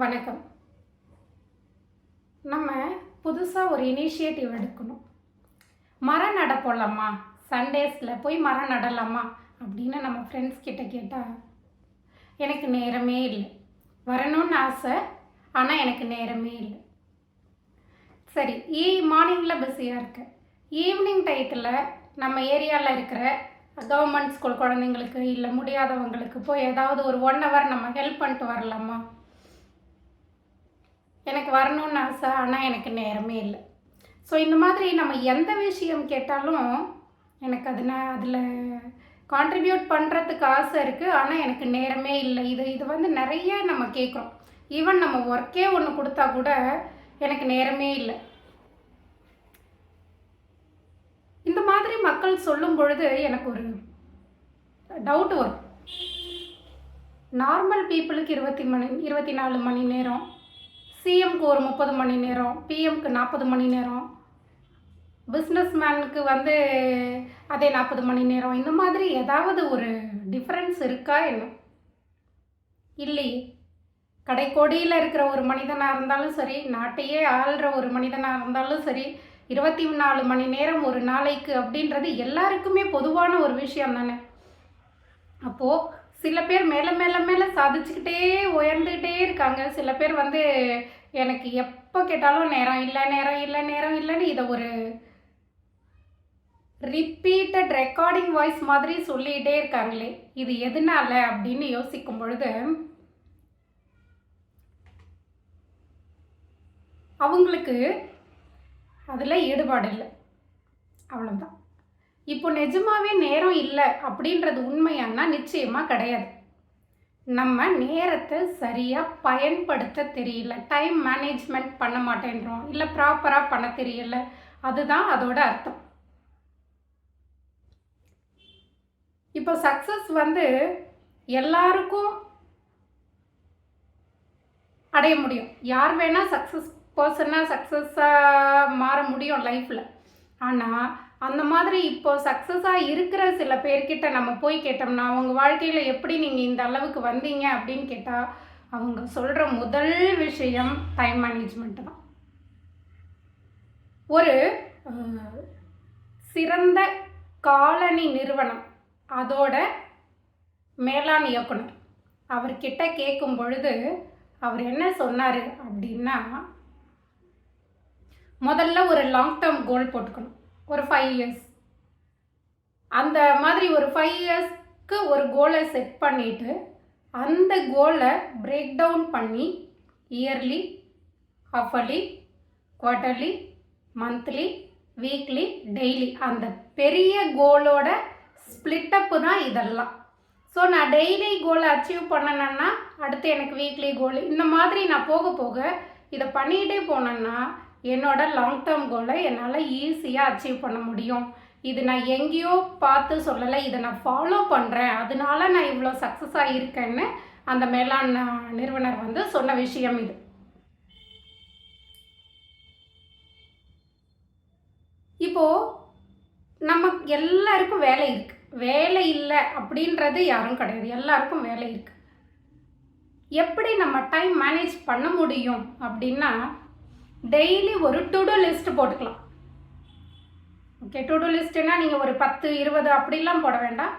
வணக்கம். நம்ம புதுசாக ஒரு இனிஷியேட்டிவ் எடுக்கணும். மரம் நட போடலாமா சண்டேஸில் போய் மரம் நடலாமா? அப்படின்னு நம்ம ஃப்ரெண்ட்ஸ் கிட்ட கேட்டால் எனக்கு நேரமே இல்லை. வரணும்னு ஆசை ஆனால் எனக்கு நேரமே இல்லை. சரி ஈ மார்னிங்கில் பிஸியாக இருக்கேன் ஈவினிங் டயத்தில் நம்ம ஏரியாவில் இருக்கிற கவர்மெண்ட் ஸ்கூல் குழந்தைங்களுக்கு இல்லை முடியாதவங்களுக்கு போய் ஏதாவது ஒரு ஒன் ஹவர் நம்ம ஹெல்ப் பண்ணிட்டு வரலாமா? எனக்கு வரணும்னு ஆசை ஆனால் எனக்கு நேரமே இல்லை. ஸோ இந்த மாதிரி நம்ம எந்த விஷயம் கேட்டாலும் எனக்கு அது நான் அதில் கான்ட்ரிபியூட் பண்ணுறதுக்கு ஆசை இருக்குது ஆனால் எனக்கு நேரமே இல்லை. இது இது வந்து நிறைய நம்ம கேட்குறோம். ஈவன் நம்ம ஒர்க்கே ஒன்று கொடுத்தா கூட எனக்கு நேரமே இல்லை. இந்த மாதிரி மக்கள் சொல்லும் பொழுது எனக்கு ஒரு டவுட் வரும். நார்மல் பீப்புளுக்கு இருபத்தி மணி இருபத்தி நாலு மணி நேரம் சிஎம்க்கு ஒரு முப்பது மணி நேரம் பிஎம்க்கு நாற்பது மணி நேரம் பிஸ்னஸ் மேனுக்கு வந்து அதே நாற்பது மணி நேரம். இந்த மாதிரி ஏதாவது ஒரு டிஃப்ரென்ஸ் இருக்கா என்ன? இல்லையே. கடைக்கோடியில் இருக்கிற ஒரு மனிதனாக இருந்தாலும் சரி நாட்டையே ஆள்ற ஒரு மனிதனாக இருந்தாலும் சரி இருபத்தி நாலு மணி நேரம் ஒரு நாளைக்கு அப்படின்றது எல்லாருக்குமே பொதுவான ஒரு விஷயம் தானே? அப்போது சில பேர் மேலே மேலே மேலே சாதிச்சுக்கிட்டே உயர்ந்துக்கிட்டே இருக்காங்க. சில பேர் வந்து எனக்கு எப்போ கேட்டாலும் நேரம் இல்லை நேரம் இல்லை நேரம் இல்லைன்னு இதை ஒரு ரிப்பீட்டட் ரெக்கார்டிங் வாய்ஸ் மாதிரி சொல்லிகிட்டே இருக்காங்களே. இது எதனால அப்படின்னு யோசிக்கும் பொழுது அவங்களுக்கு அதில் ஈடுபாடு இல்லை. அவ்வளோதான் இப்போ நிஜமாவே நேரம் இல்லை அப்படின்றது உண்மையானா நிச்சயமாக கிடையாது. நம்ம நேரத்தை சரியாக பயன்படுத்த தெரியல. டைம் மேனேஜ்மெண்ட் பண்ண மாட்டேன்றோம். இல்லை ப்ராப்பராக பண்ண தெரியல. அதுதான் அதோட அர்த்தம். இப்போ சக்ஸஸ் வந்து எல்லாருக்கும் அடைய முடியும். யார் வேணால் சக்ஸஸ் பர்சனாக சக்ஸஸாக மாற முடியும் லைஃப்பில் ஆனால் அந்த மாதிரி இப்போ சக்ஸஸாக இருக்கிற சில பேர்கிட்ட நம்ம போய் கேட்டோம்னா அவங்க வாழ்க்கையில் எப்படி நீங்கள் இந்த அளவுக்கு வந்தீங்க அப்படின்னு கேட்டால் அவங்க சொல்கிற முதல் விஷயம் டைம் மேனேஜ்மெண்ட் தான். ஒரு சிறந்த காலனி நிறுவனம். அதோட மேலாண் இயக்குனர். அவர்கிட்ட கேட்கும் பொழுது அவர் என்ன சொன்னார் அப்படின்னா முதல்ல ஒரு லாங் டேர்ம் கோல் போட்டுக்கணும். ஒரு ஃபைவ் இயர்ஸ் அந்த மாதிரி ஒரு ஃபைவ் இயர்ஸ்க்கு ஒரு கோலை செட் பண்ணிவிட்டு அந்த கோலை பிரேக் டவுன் பண்ணி yearly half yearly quarterly monthly weekly daily அந்த பெரிய கோலோட ஸ்பிளிட்டப்பு தான் இதெல்லாம். ஸோ நான் டெய்லி கோலை அச்சீவ் பண்ணணுன்னா அடுத்து எனக்கு வீக்லி கோல் இந்த மாதிரி நான் போக போக இதை பண்ணிகிட்டே போனேன்னா என்னோட லாங் டேர்ம் கோலை என்னால் ஈஸியாக அச்சீவ் பண்ண முடியும். இது நான் எங்கேயோ பார்த்து சொல்லலை இதை நான் ஃபாலோ பண்ணுறேன் அதனால நான் இவ்வளோ சக்ஸஸ் ஆகியிருக்கேன்னு அந்த மேலாண் நிறுவனர் வந்து சொன்ன விஷயம் இது. இப்போது நம்ம எல்லாருக்கும் வேலை இருக்குது வேலை இல்லை அப்படின்றது யாரும் கிடையாது. எல்லாருக்கும் வேலை இருக்குது எப்படி நம்ம டைம் மேனேஜ் பண்ண முடியும் அப்படின்னா டெய்லி ஒரு டுடோ லிஸ்ட் போட்டுக்கலாம். ஓகே டுடோ லிஸ்ட்னா நீங்கள் ஒரு பத்து இருபது அப்படிலாம் போட வேண்டாம்.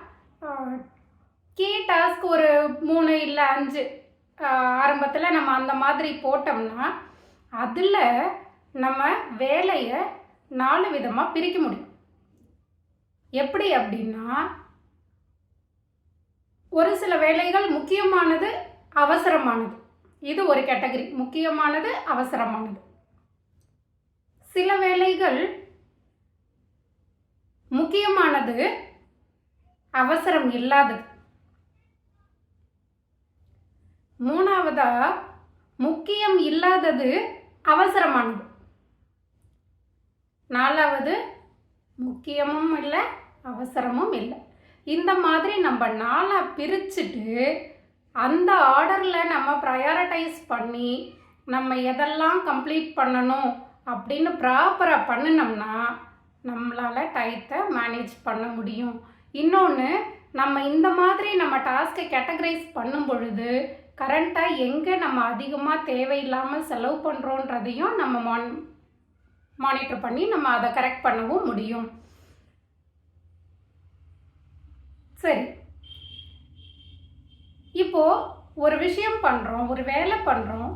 கீ டாஸ்க் ஒரு மூணு இல்லை அஞ்சு ஆரம்பத்தில் நம்ம அந்த மாதிரி போட்டோம்னா அதில் நம்ம வேலையை நாலு விதமாக பிரிக்க முடியும். எப்படி அப்படின்னா ஒரு சில வேலைகள் முக்கியமானது அவசரமானது. இது ஒரு கேட்டகரி முக்கியமானது அவசரமானது. சில வேலைகள் முக்கியமானது அவசரம் இல்லாதது. மூணாவதா முக்கியம் இல்லாதது அவசரமானது. நாலாவது முக்கியமும் இல்லை அவசரமும் இல்லை. இந்த மாதிரி நம்ம நாளாக பிரிச்சுட்டு அந்த ஆர்டரில் நம்ம ப்ரையாரிட்டைஸ் பண்ணி நம்ம எதெல்லாம் கம்ப்ளீட் பண்ணணும் அப்படின்னு ப்ராப்பராக பண்ணினோம்னா நம்மளால் டயத்தை மேனேஜ் பண்ண முடியும். இன்னொன்று நம்ம இந்த மாதிரி நம்ம டாஸ்க்கை கேட்டகரைஸ் பண்ணும் பொழுது கரண்ட்டாக எங்கே நம்ம அதிகமாக தேவையில்லாமல் செலவு பண்ணுறோன்றதையும் நம்ம மான் மானிட்டர் பண்ணி நம்ம அதை கரெக்ட் பண்ணவும் முடியும். சரி. இப்போது ஒரு விஷயம் பண்ணுறோம் ஒரு வேலை பண்ணுறோம்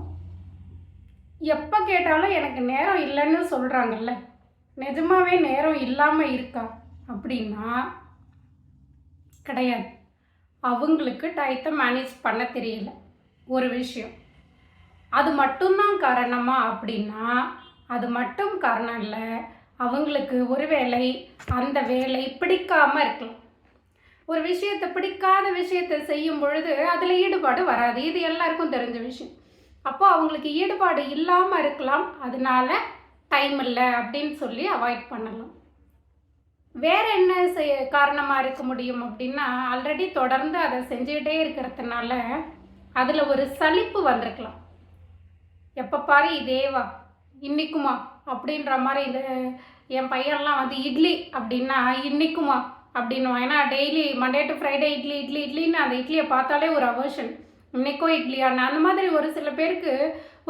எப்போ கேட்டாலும் எனக்கு நேரம் இல்லைன்னு சொல்கிறாங்கல்ல நிஜமாவே நேரம் இல்லாமல் இருக்கா? அப்படின்னா கிடையாது. அவங்களுக்கு டயத்தை மேனேஜ் பண்ண தெரியல. ஒரு விஷயம். அது மட்டும்தான் காரணமா அப்படின்னா அது மட்டும் காரணம் இல்லை. அவங்களுக்கு ஒருவேளை அந்த வேலை பிடிக்காமல் இருக்கலாம். ஒரு விஷயத்தை பிடிக்காத விஷயத்தை செய்யும் பொழுது அதில் ஈடுபாடு வராது. இது எல்லாருக்கும் தெரிஞ்ச விஷயம். அப்போ அவங்களுக்கு ஈடுபாடு இல்லாமல் இருக்கலாம். அதனால டைம் இல்லை அப்படின்னு சொல்லி அவாய்ட் பண்ணலாம். வேற என்ன செய்ய காரணமாக இருக்க முடியும் அப்படின்னா ஆல்ரெடி தொடர்ந்து அதை செஞ்சுக்கிட்டே இருக்கிறதுனால அதில் ஒரு சலிப்பு வந்திருக்கலாம். எப்போ பாரு இதேவா இன்னைக்குமா அப்படின்ற மாதிரி இது என் பையன்லாம் வந்து இட்லி அப்படின்னா இன்னைக்குமா அப்படின்னுவான் ஏன்னா daily Monday to Friday idli idli இட்லின்னு அந்த இட்லியை பார்த்தாலே ஒரு அவர்ஷன் நிக்கோ இட்லியான்னு அந்த மாதிரி ஒரு சில பேருக்கு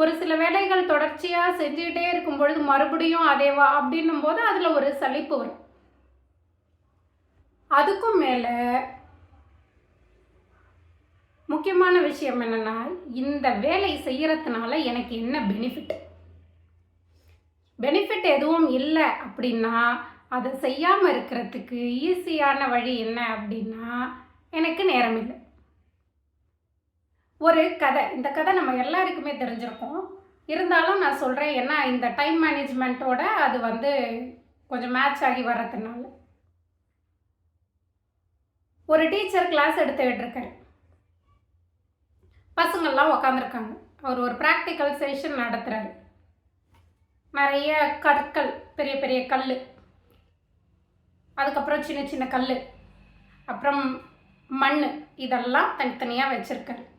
ஒரு சில வேலைகள் தொடர்ச்சியாக செஞ்சுக்கிட்டே இருக்கும் பொழுது மறுபடியும் அதேவா அப்படின்னும் போது அதில் ஒரு சலிப்பு வரும். அதுக்கும் மேலே முக்கியமான விஷயம் என்னென்னா இந்த வேலை செய்கிறதுனால எனக்கு என்ன பெனிஃபிட் பெனிஃபிட் எதுவும் இல்லை அப்படின்னா அதை செய்யாமல் இருக்கிறதுக்கு ஈஸியான வழி என்ன அப்படின்னா எனக்கு நேரம் இல்லை. ஒரு கதை. இந்த கதை நம்ம எல்லாருக்குமே தெரிஞ்சிருக்கும். இருந்தாலும் நான் சொல்கிறேன் ஏன்னா இந்த டைம் மேனேஜ்மெண்ட்டோட அது வந்து கொஞ்சம் மேட்ச் ஆகி வர்றதுனால. ஒரு டீச்சர் கிளாஸ் எடுத்துக்கிட்டு இருக்காரு பசங்கள்லாம் உக்காந்துருக்காங்க. அவர் ஒரு ப்ராக்டிக்கல் செஷன் நடத்துகிறாரு நிறைய கற்கள் பெரிய பெரிய கல் அதுக்கப்புறம் சின்ன சின்ன கல் அப்புறம் மண் இதெல்லாம் தனித்தனியாக வச்சுருக்காரு.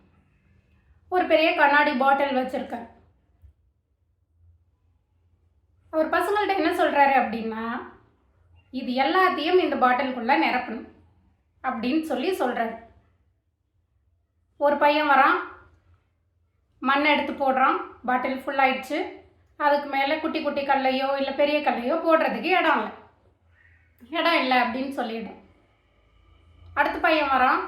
ஒரு பெரிய கண்ணாடி பாட்டில் வச்சுருக்காரு அவர் பசங்கள்கிட்ட என்ன சொல்கிறாரு அப்படின்னா இது எல்லாத்தையும் இந்த பாட்டிலுக்குள்ளே நிரப்பணும் அப்படின்னு சொல்லி சொல்கிறாரு ஒரு பையன் வரான் மண் எடுத்து போடுறான் பாட்டில் ஃபுல்லாகிடுச்சு அதுக்கு மேலே குட்டி குட்டி கல்லையோ இல்லை பெரிய கல்லையோ போடுறதுக்கு இடம் இல்லை. இடம் இல்லை அப்படின்னு சொல்லிடும் அடுத்த பையன் வரான்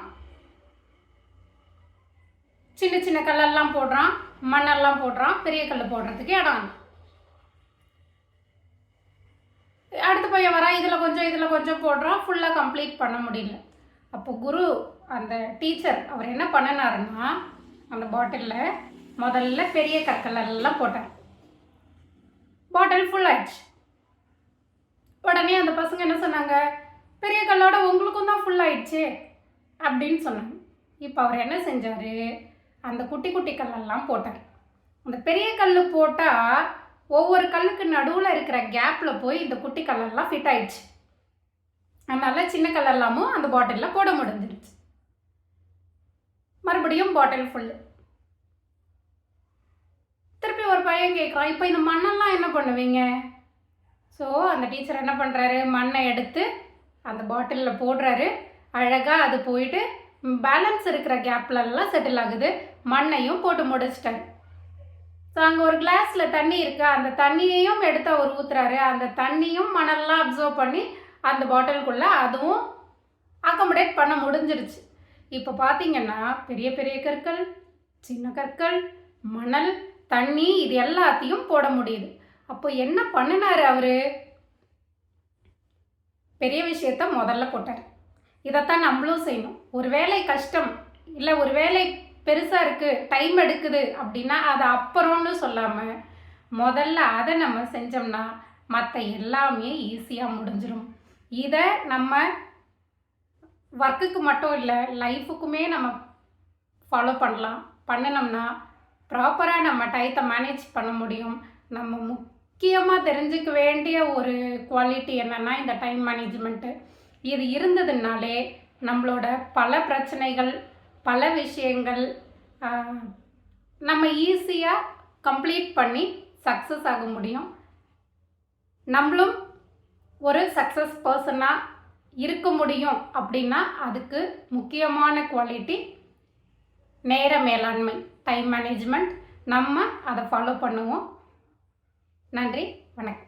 சின்ன சின்ன கல்லெல்லாம் போடுறான் மண்ணெல்லாம் போடுறான் பெரிய கல் போடுறதுக்கு இடம். அடுத்த பையன் வரான் இதில் கொஞ்சம் இதில் கொஞ்சம் போடுறான் ஃபுல்லாக கம்ப்ளீட் பண்ண முடியல. அப்போ குரு அந்த டீச்சர் அவர் என்ன பண்ணினாருன்னா அந்த பாட்டிலில் முதல்ல பெரிய கற்கள் எல்லாம் போட்டார். பாட்டில் ஃபுல் ஆயிடுச்சு. உடனே அந்த பசங்க என்ன சொன்னாங்க பெரிய கல்லோட உங்களுக்கும் தான் ஃபுல் ஆயிடுச்சு அப்படின்னு சொன்னாங்க. இப்போ அவர் என்ன செஞ்சார் அந்த குட்டி குட்டி கல்லெல்லாம் போட்டார் அந்த பெரிய கல் போட்டால் ஒவ்வொரு கல்லுக்கு நடுவில் இருக்கிற கேப்பில் போய் இந்த குட்டி கல்லெல்லாம் ஃபிட் ஆயிடுச்சு. அதனால் சின்ன கல்லெல்லாமும் அந்த பாட்டிலில் போட முடிஞ்சிருச்சு. மறுபடியும் பாட்டில் ஃபுல்லு திருப்பி ஒரு பையன் கேட்குறான் இப்போ இந்த மண்ணெல்லாம் என்ன பண்ணுவீங்க? ஸோ அந்த டீச்சர் என்ன பண்ணுறாரு மண்ணை எடுத்து அந்த பாட்டிலில் போடுறாரு. அழகாக அது போயிட்டு பேலன்ஸ் இருக்கிற கேப்லலாம் செட்டில் ஆகுது. மண்ணையும் போட்டு முடிச்சிட்டேன். ஸோ அங்கே ஒரு கிளாஸில் தண்ணி இருக்குது அந்த தண்ணியையும் எடுத்து அவர் ஊற்றுறாரு அந்த தண்ணியும் மணல்லாம் அப்சர்வ் பண்ணி அந்த பாட்டிலுக்குள்ளே அதுவும் அக்கமடேட் பண்ண முடிஞ்சிருச்சு. இப்போ பார்த்தீங்கன்னா பெரிய பெரிய கற்கள் சின்ன கற்கள் மணல் தண்ணி இது எல்லாத்தையும் போட முடியுது. அப்போ என்ன பண்ணினாரு அவரு? பெரிய விஷயத்த முதல்ல போட்டார். இதைத்தான் நம்மளும் செய்யணும். ஒரு வேலை கஷ்டம் இல்லை ஒரு வேலை பெருசாக இருக்குது டைம் எடுக்குது அப்படின்னா அதை அப்புறம்னு சொல்லாமல் முதல்ல அதை நம்ம செஞ்சோம்னா மற்ற எல்லாமே ஈஸியாக முடிஞ்சிடும் இதை நம்ம ஒர்க்குக்கு மட்டும் இல்லை லைஃபுக்குமே நம்ம ஃபாலோ பண்ணலாம். பண்ணினோம்னா ப்ராப்பராக நம்ம டயத்தை மேனேஜ் பண்ண முடியும். நம்ம முக்கியமாக தெரிஞ்சுக்க வேண்டிய ஒரு குவாலிட்டி என்னென்னா இந்த டைம் மேனேஜ்மெண்ட்டு இது இருந்ததுனாலே நம்மளோட பல பிரச்சனைகள் பல விஷயங்கள் நம்ம ஈஸியாக கம்ப்ளீட் பண்ணி சக்ஸஸ் ஆக முடியும். நம்மளும் ஒரு சக்ஸஸ் பர்சனாக இருக்க முடியும் அப்படின்னா அதுக்கு முக்கியமான குவாலிட்டி நேர மேலாண்மை டைம் மேனேஜ்மெண்ட் நம்ம அதை ஃபாலோ பண்ணுவோம். நன்றி வணக்கம்.